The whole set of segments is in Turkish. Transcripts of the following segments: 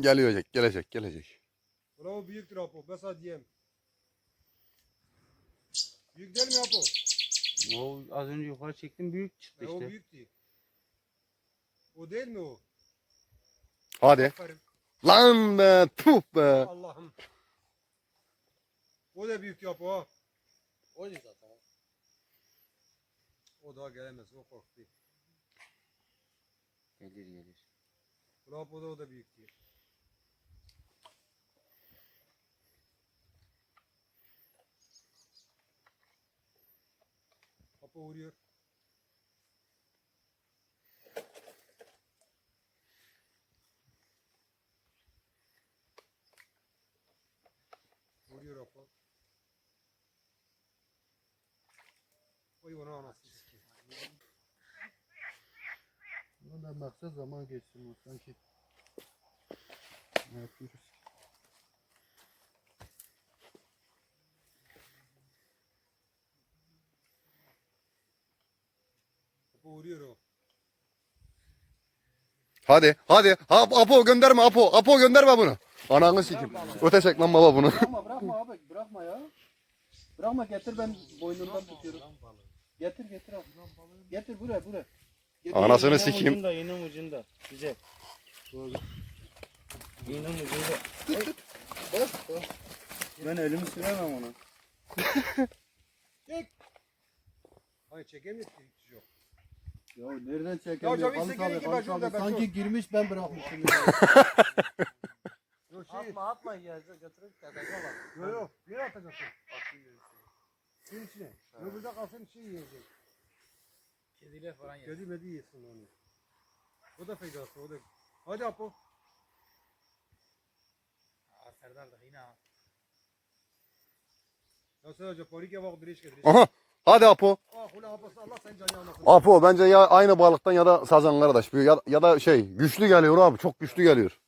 Gelecek, gelecek, gelecek. Bravo büyüktür Apo. Besa diyeyim. Büyük değil mi Apo? O az önce yukarı çektim büyük çıktı E, o işte. büyük değil. O değil mi o? Hadi. Aferin. Lan be, puh be. Allah'ım. O da büyük Apo ha. Oydu zaten. O daha gelemez. O korktu. Gelir gelir. Bravo da o da büyük değil. Apo vuruyor. Vuruyor Apo. Oy onu anasını sikeyim. Bundan maksat zaman geçsin sanki. Ne yapıyoruz? Vuruyor o. Hadi, hadi. Ha, Apo gönderme Apo. Apo gönderme bunu. Ananı sikim. Öte çek lan baba bunu. Bırakma bırakma abi bırakma ya. Bırakma getir ben boynundan tutuyorum. Getir getir abi. Getir buraya buraya. Getir. Anasını sikeyim. Ucunda, iğnem ucunda. Güzel. İğnem ucunda. ben elimi süremem ona. Hayır çekemiyor ki. Yok. Ya nereden çekeyim? Ya hocam, yok, saha. ben şurada, ben Sanki girmiş ben bırakmışım. Yok şey. Atma atma ya götürüp kadına bak. Yok yok. Nereye atacaksın? Suyun içine. Öbürde kalsın şey yiyecek. Kediyle falan yer. Kedi medi yesin onu. O da faydası o da. Hadi Apo. Aa, Serdar da yine ha. Ya sen hoca parike bak direş getir. Aha. Hadi Apo. Apo Allah sen canı almasın. Apo bence ya aynı balıktan ya da sazan kardeş. Ya, ya da şey güçlü geliyor abi. Çok güçlü geliyor.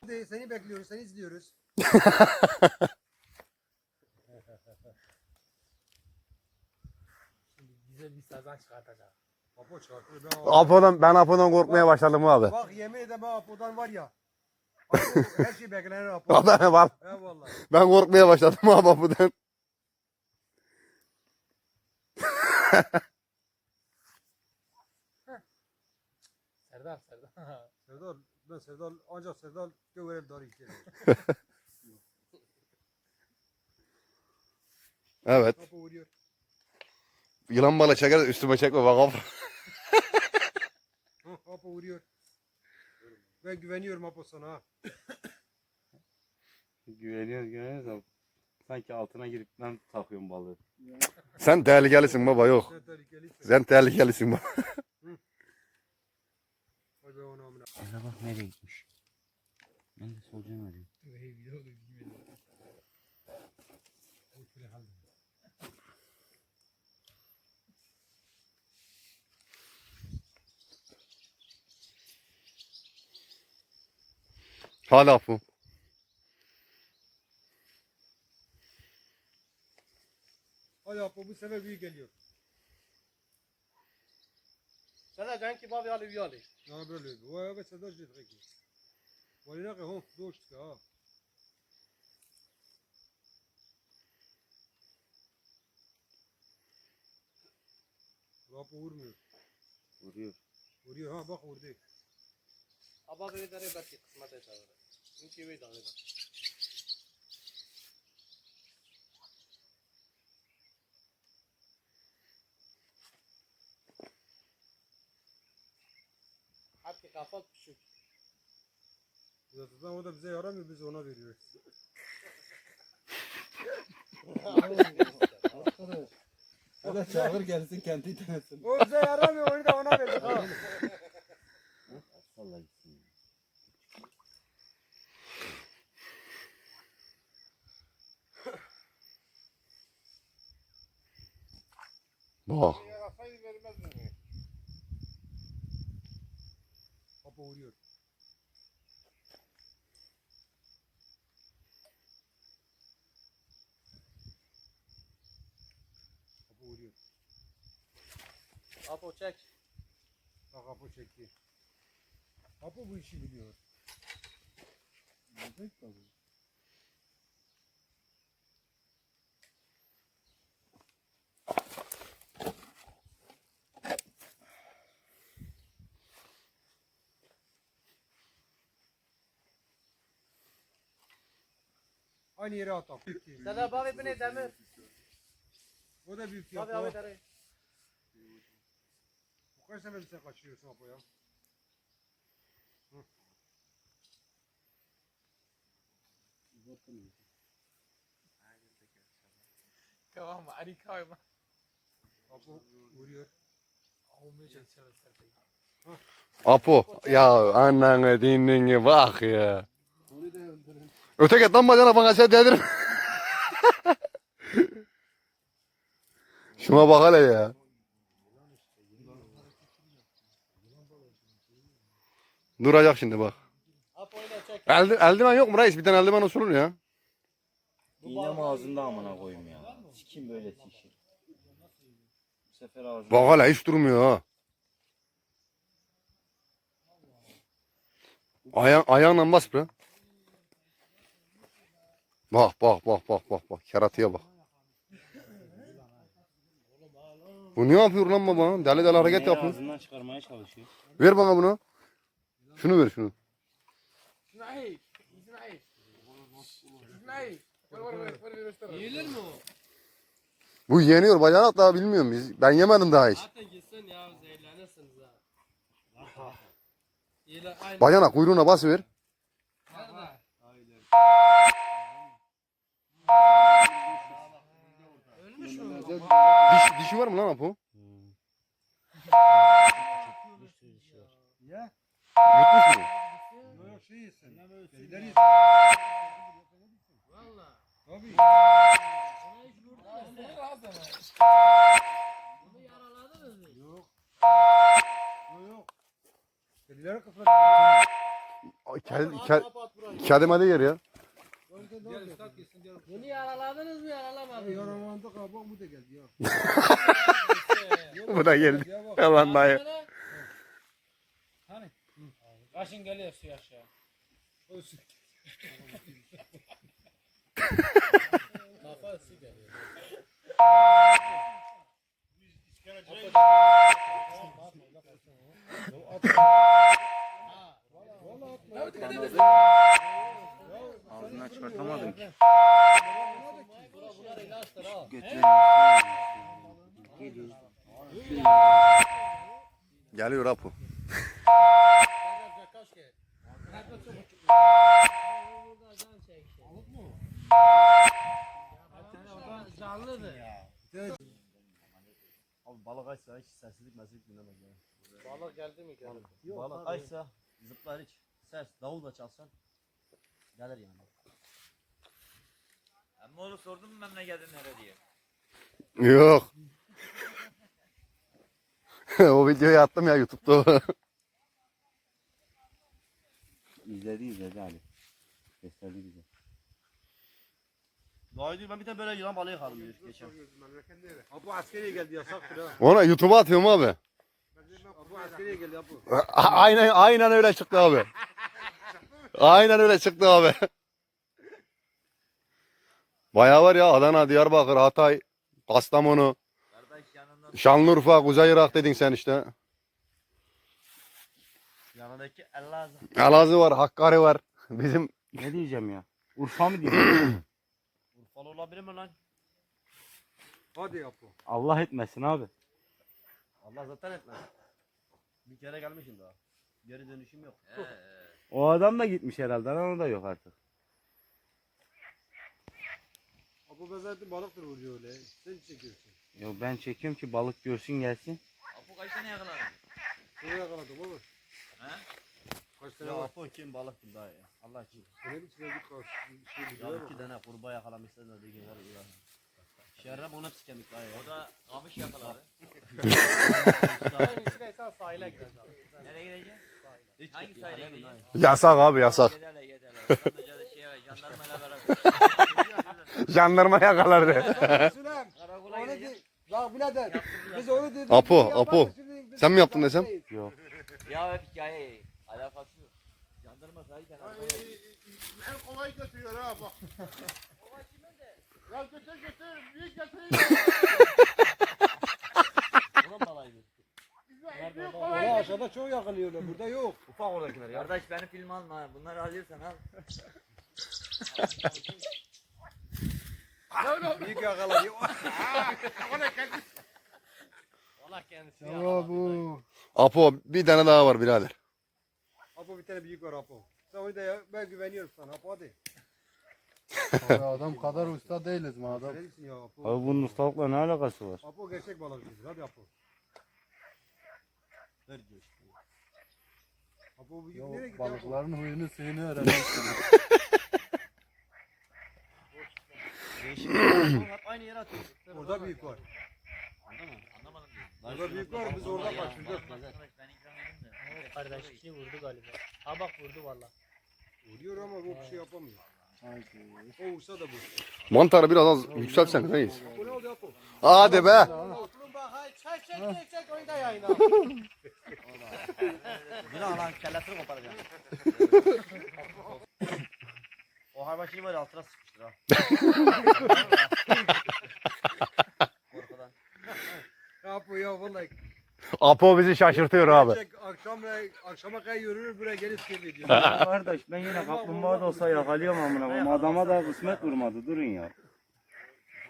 Hadi seni bekliyoruz seni izliyoruz. Şimdi güzel bir sazan çıkartacak. Apo çarpıyor ben Apo'dan ben Apo'dan korkmaya başladım abi. Bak yemin ederim ben Apo'dan var ya. Apo, her şey beklenir Apo. Ben, var. Eyvallah. ben korkmaya başladım abi Apo'dan. Serdar Serdar. Serdar ben Serdar ancak Serdar göverim dar iki. Evet. Vuruyor. Yılan balığı çeker üstüme çekme bak Apo. Hı, Apo vuruyor. Ben güveniyorum Apo sana ha. Güveniyoruz güveniyoruz ama sanki altına girip ben takıyorum balığı. Sen tehlikelisin baba yok. Sen tehlikelisin. Baba. Hele bak nereye gitmiş. Ben de solucan arıyorum. Hadi Apo. Apo bu sefer büyük geliyor. Serdar can ki babi alı viyali. Ne böyle? Vay be Serdar jet reki. Valina ke hon dost ka. Apo vurmuyor. Vuruyor. Vuruyor ha bak vurdu. Aba böyle dere belki kısmet eder. İnki ve dağı. Hatta kafa küçük. Zaten o da bize yaramıyor biz ona veriyoruz. Hadi çağır gelsin kendi denesin. O bize yaramıyor onu da ona verdik. Vallahi gitsin. Bak. Apo vuruyor. Apo vuruyor. Apo çek. Bak Apo çekti. Apo bu işi biliyor. Aynı yere atalım. Dada babi bine demir. O da büyük Babi yapı. abi dare. Bu kaç sefer sen kaçırıyorsun Apo ya? Tamam ari kay ma. Apo vuruyor. Olmuyor çalışıyor. Apo ya ananı dinlini bak ya. Öteki tam bacana bana sen dedim. Şuna bak hele ya. Duracak şimdi bak. Elde, eldiven yok mu reis? Bir tane eldiven usulür ya. İğnem ağzında amına koyayım ya. Sikim böyle tişir. Bu sefer ağzında. Bak hele hiç durmuyor ha. Aya ayağınla bas bre. Bak bak bak bak bak bak keratıya bak. Bu ne yapıyor lan baba? Deli deli hareket yapıyor. Ağzından çıkarmaya çalışıyor. Ver bana bunu. Şunu ver şunu. İsmail. İsmail. İsmail. Yiyelir mi o? Bu yeniyor bacanak daha bilmiyorum biz. Ben yemedim daha hiç. Zaten gitsin ya zehirlenirsiniz ha. Bacanak kuyruğuna bas ver. Nerede? Ölmüş mü? Diş, dişi var mı lan Apo? Ya. Yutmuş mu? Yok şey yesin. Deliler yesin. Valla. Tabii. Ona hiç vurdu mu? Bunu yaraladınız mı? Yok. Yok yok. Deliler kafası. Ay, Kedi, kedi, kedi medi yer ya. Gel üstad yesin gel. Bunu yaraladınız mı yaralamadınız mı? Yaralandık ha bak bu da geldi ya. Bu da geldi. Ya bak. Yalan dayı. Hani? Kaşın geliyor su aşağı. Olsun. Kafa su geliyor. Ağzından Geliyor Apo. Canlıdır. Abi balık açsa hiç sessizlik mesizlik dinlemez ya. Balık geldi mi geldi? balık açsa zıplar hiç. Ses davul da çalsan gelir yani. Ama onu sordun mu memleketin nere diye. Yok. o videoyu attım ya YouTube'da. İzledi izledi Ali. Gösterdi bize. Daha diyor ben bir tane böyle yılan balığı yakaladım diyor geçen. Apo askeriye geldi yasaktır ha. Ona YouTube'a atıyorum abi. Apo askeriye geldi Apo. A- Aynen aynen öyle çıktı abi. Aynen öyle çıktı abi. Bayağı var ya Adana, Diyarbakır, Hatay, Kastamonu, Şanlıurfa, Kuzey Irak dedin sen işte. Yanındaki Elazığ. Elazığ var, Hakkari var. Bizim Ne diyeceğim ya? Urfa mı diyeyim? Urfalı olabilir mi lan? Hadi Apo. Allah etmesin abi. Allah zaten etmez. Bir kere gelmişim daha. Geri dönüşüm yok. O adam da gitmiş herhalde. Lan o da yok artık. Apo ben zaten balıktır vuruyor öyle. Sen çekiyorsun. Yo ben çekiyorum ki balık görsün gelsin. Apo kaç tane yakaladın? Şunu yakaladım oğlum. He? Kaç tane Ya var? Apo kim balık kim daha ya. Allah için. İçine bir kaç şey Ya biliyor iki tane kurbağa yakalamışlar da diyor var ya. Şerrem ona tükendik daha ya. O da kamış yakaladı. Ben istersen sahile gideceğim. Nereye gideceksin? Hangi sahile gideceksin? yasak abi yasak. Giderler giderler. Sandıca şey var. Jandarmayla beraber. Jandarma yakalardı. Süleyman. Karakola Onu gideceksin. değil. Bak birader. Biz onu dedik. Apo, Yapar Apo. mısın? Biz Sen mi yaptın desem? Yok. Ya hep hikaye. Alakası yok. Jandarma sahiden. El kovayı götürüyor ha bak. Ya götür götür. Büyük götür. Ulan balaydı. Büyük Valla kovayı aşağıda çok yakılıyorlar. Burada yok. Ufak oradakiler ya. Kardeş beni film alma. Bunları alıyorsan al. Büyük yakalanıyor. Allah kendisi. Ya bu. Apo bir tane daha var birader. Apo bir tane büyük var Apo. Sen onu da ya, ben güveniyorum sana Apo hadi. Abi adam kadar usta değiliz mi adam? Ya Apo. Abi bunun ustalıkla ne alakası var? Apo gerçek balıkçıdır hadi Apo. Ver işte. Apo büyük Ya nereye Apo? balıkların huyunu suyunu öğrenirsin. Değişik. Oğlum hep aynı yere atıyor. Orada büyük var. Anladın mı? Anlamadım. Orada büyük var biz orada. Arkadaş ben ikram edeyim de. Kardeş iki vurdu galiba. Ha bak vurdu valla. Vuruyor ama bu bir şey yapamıyor. O vursa da bu. Mantarı biraz az yükseltsen reis. Hadi be. Oturun bak hay çek çek çek oyunda yayına. Günah lan kellesini koparacağım. o var ya altına sıkmıştır ha. Korkudan. Apo ya vallahi. Apo bizi şaşırtıyor abi. Çek akşam akşama kadar yürür buraya gelip seyrediyor. Kardeş ben yine kaplumbağa da olsa yakalıyorum amına koyayım. Adama da kısmet vurmadı durun ya.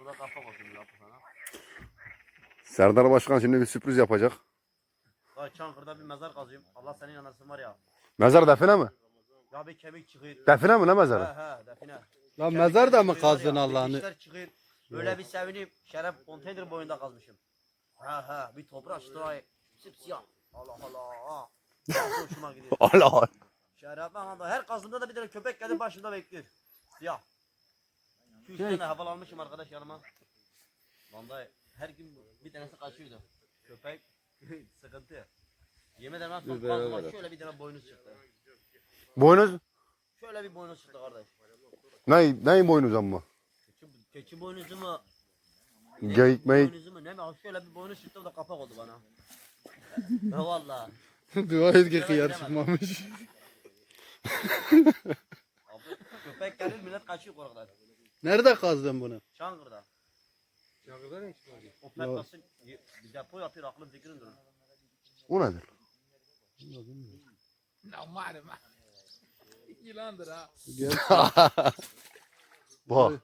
Bu da kafa kokuyor lan sana. Serdar Başkan şimdi bir sürpriz yapacak. Lan Çankırı'da bir mezar kazıyorum. Allah senin yanasın var ya. Mezar define mi? Ya bir kemik çıkıyor. Define mi ne He mezarı? he define. Lan Kemik mezar da mı çıkıyor kazdın Allah'ını? dikişler çıkıyor. Böyle bir sevinip şeref konteyner boyunda kazmışım. Ha ha bir toprak şurayı sipsiyah. Allah Allah. Çok hoşuma gidiyor. Allah Allah. Şeref ben anda her kazımda da bir tane köpek gelip başımda bekliyor. Siyah. Şu üç tane havalanmışım arkadaş yanıma. Vallahi her gün bir tanesi kaçıyordu. Köpek sıkıntı. Yemin ederim ben son kazıma şöyle bir tane boynuz çıktı. Boynuz? Şöyle bir boynuz çıktı kardeş. Ne, ne boynuz ama? Keçi, keçi boynuzu mu? Geyik meyik. Boynuzu mu? Ne mi? Şöyle bir boynuz çıktı o da kapak oldu bana. Ya valla. Dua et ki kıyar çıkmamış. Abi, köpek gelir millet kaçıyor korkudan. Nerede kazdın bunu? Çankırı'da. Yakında ne çıkmadı? O pekası bir depo yapıyor aklım fikrim durur. O nedir? Normal ma. Yılandır ha. Bak.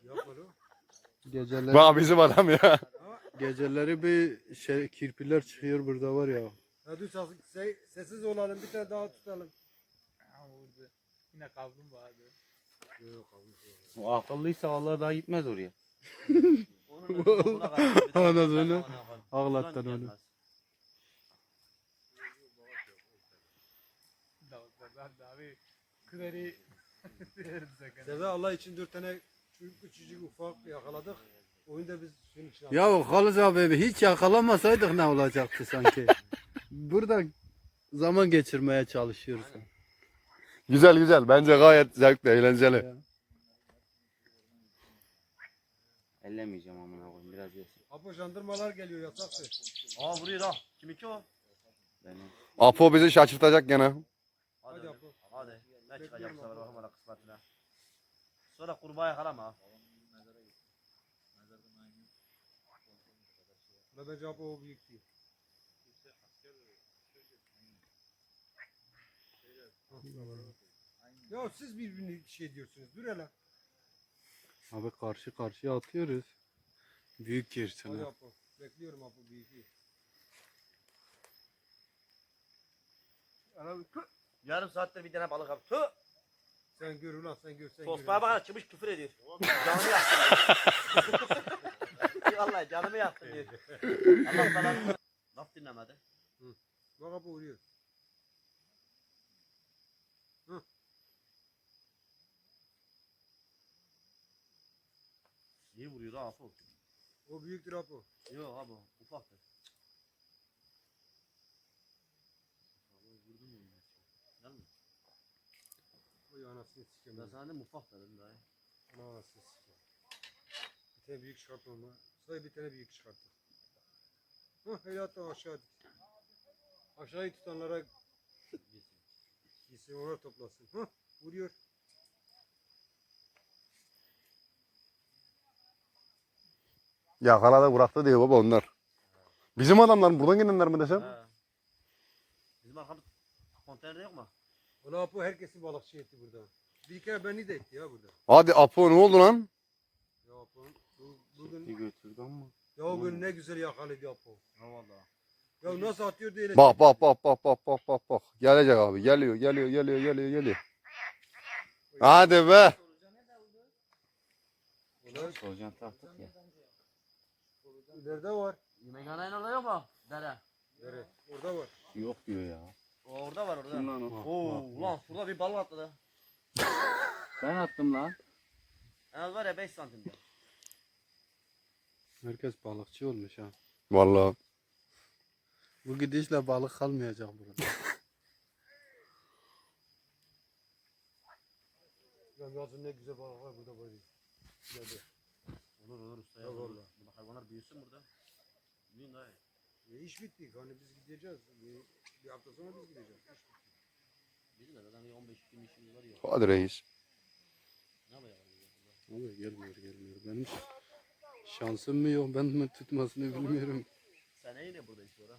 Geceleri, Bak bizim adam ya. geceleri bir şey kirpiler çıkıyor burada var ya. Hadi ses- se- sessiz olalım bir tane daha tutalım. Ha vurdu. Yine kaldım vardı. O akıllıysa Allah daha gitmez oraya. Anladın ben onu. ona yaparım. Ağlattın Ulan onu. gelmez. Davutlardan da abi. Sakın. Deve Allah için dört tane küçük küçücük ufak yakaladık. Oyunda biz şunun için aldık. Ya Halız abi hiç yakalamasaydık ne olacaktı sanki? Burada zaman geçirmeye çalışıyoruz. Güzel güzel. Bence gayet zevkli, eğlenceli. Ellemeyeceğim amına koyayım biraz yesin. Apo jandarmalar geliyor yasaktır. Aa vuruyor ha. Kim iki o? Beni. Apo bizi şaşırtacak gene. Hadi. Hadi Apo. Hadi. Ne çıkacak abi. bakın bana kısmetine. Sonra kurbağa yakalama bence Apo o büyük değil. Ya siz birbirini şey diyorsunuz. Dur hele. Abi karşı karşıya atıyoruz. Büyük girsin. Hadi ha. Apo. Bekliyorum Apo büyük değil. Yarım saattir bir tane balık abi. Tüh! Sen gör ulan sen gör sen gör. Tosbağa bak çıkmış küfür ediyor. Canımı yaktın. Vallahi canımı yaktın diyor. Allah falan. Laf dinlemedi. Bak Apo vuruyor. İyi vuruyor ha Apo. O büyüktür Apo. Yok abi ufaktır. Oy anasını sikeyim. Ben sana dedim ufak dedim daha. Anasını sikeyim. Bir tane büyük çıkartmam ha. Sadece bir tane büyük çıkarttım. Hah öyle hatta aşağı dik. Aşağıyı tutanlara gitsin onlar toplasın. Hah vuruyor. Yakala da bıraktı diyor baba onlar. Bizim adamlar buradan gelenler mi desem? He. Bizim arkamız konteynerde yok mu? Ulan Apo herkesi balıkçı etti burada. Bir kere beni de etti ya burada. Hadi Apo ne oldu lan? Ya Apo bu, bugün götürdü ama. ya o gün ne güzel yakaladı Apo. Ne valla. Ya nasıl atıyor diye. Bak bak bak bak bak bak bak bak. Gelecek abi geliyor geliyor geliyor geliyor geliyor. Hadi be. Solucan taktık ya. İleride var. Yemekhanenin orada yok mu? Dere. Evet. Orada var. Yok diyor ya. Orada var orada. Kim lan o? Oo, ulan şurada bir balık atladı. Ben attım lan. En az var ya 5 santim. diyor. Herkes balıkçı olmuş ha. Vallahi. Bu gidişle balık kalmayacak burada. Ya yazın ne güzel balık var burada böyle. İleride. Olur olur usta ya. Olur. Bu hayvanlar büyüsün burada. Büyüyün daha iyi. E, iş bitti. Hani biz gideceğiz. Bir, bir hafta sonra biz gideceğiz. Bizim de 15-20 işimiz var ya. Hadi reis. Ne yapacağız? Abi gelmiyor gelmiyor. Benim şansım mı yok ben mi tutmasını bilmiyorum. Sen yine burada iş var ha.